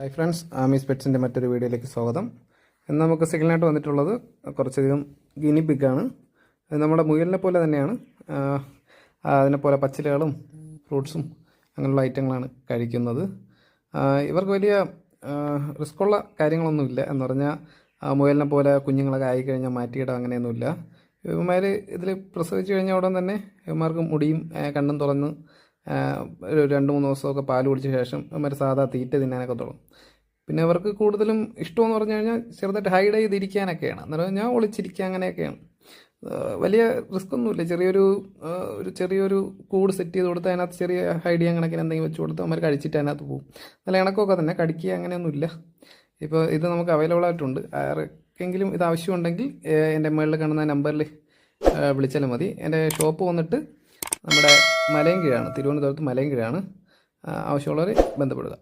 Hi friends Ami's പെറ്റ്സിന്റെ മറ്റൊരു വീഡിയോയിലേക്ക് സ്വാഗതം. ഇന്ന് നമുക്ക് സെക്കൻഡായിട്ട് വന്നിട്ടുള്ളത് കുറച്ചധികം ഗിനി പിഗാണ് നമ്മുടെ മുയലിനെ പോലെ തന്നെയാണ്. അതിനെ പോലെ പച്ചിലകളും ഫ്രൂട്ട്സും അങ്ങനെയുള്ള ഐറ്റങ്ങളാണ് കഴിക്കുന്നത്. ഇവർക്ക് വലിയ റിസ്ക്കുള്ള കാര്യങ്ങളൊന്നുമില്ല എന്ന് പറഞ്ഞാൽ മുയലിനെ പോലെ കുഞ്ഞുങ്ങളൊക്കെ ആയിക്കഴിഞ്ഞാൽ മാറ്റിയിടാം അങ്ങനെയൊന്നുമില്ല. ഇവന്മാർ ഇതിൽ പ്രസവിച്ച് കഴിഞ്ഞ ഉടൻ തന്നെ ഇവന്മാർക്ക് മുടിയും കണ്ണും തുറന്ന് ഒരു രണ്ട് മൂന്ന് ദിവസമൊക്കെ പാൽ കുടിച്ച ശേഷം അവർ സാധാ തീറ്റ തിന്നാനൊക്കെ തുടങ്ങും. പിന്നെ അവർക്ക് കൂടുതലും ഇഷ്ടമെന്ന് പറഞ്ഞു കഴിഞ്ഞാൽ ചെറുതായിട്ട് ഹൈഡ് ചെയ്തിരിക്കാനൊക്കെയാണ്. എന്ന് പറഞ്ഞാൽ ഒളിച്ചിരിക്കുക അങ്ങനെയൊക്കെയാണ്. വലിയ റിസ്ക് ഒന്നുമില്ല. ചെറിയൊരു ഒരു ചെറിയൊരു കൂട് സെറ്റ് ചെയ്ത് കൊടുത്ത് അതിനകത്ത് ചെറിയ ഹൈഡ് ചെയ്യാൻ കണക്കിന് എന്തെങ്കിലും വെച്ച് കൊടുത്ത് അവർ കഴിച്ചിട്ട് അതിനകത്ത് പോകും. നല്ല ഇണക്കമൊക്കെ തന്നെ. കടിക്കുക അങ്ങനെയൊന്നുമില്ല. ഇപ്പോൾ ഇത് നമുക്ക് അവൈലബിൾ ആയിട്ടുണ്ട്. ആർക്കെങ്കിലും ഇത് ആവശ്യമുണ്ടെങ്കിൽ എന്റെ മുകളിൽ കാണുന്ന നമ്പറിൽ വിളിച്ചാലും മതി. എന്റെ ഷോപ്പ് വന്നിട്ട് നമ്മുടെ മലയൻകീഴാണ് തിരുവനന്തപുരത്ത് മലയൻകീഴാണ് ആവശ്യമുള്ളവർ ബന്ധപ്പെടുക.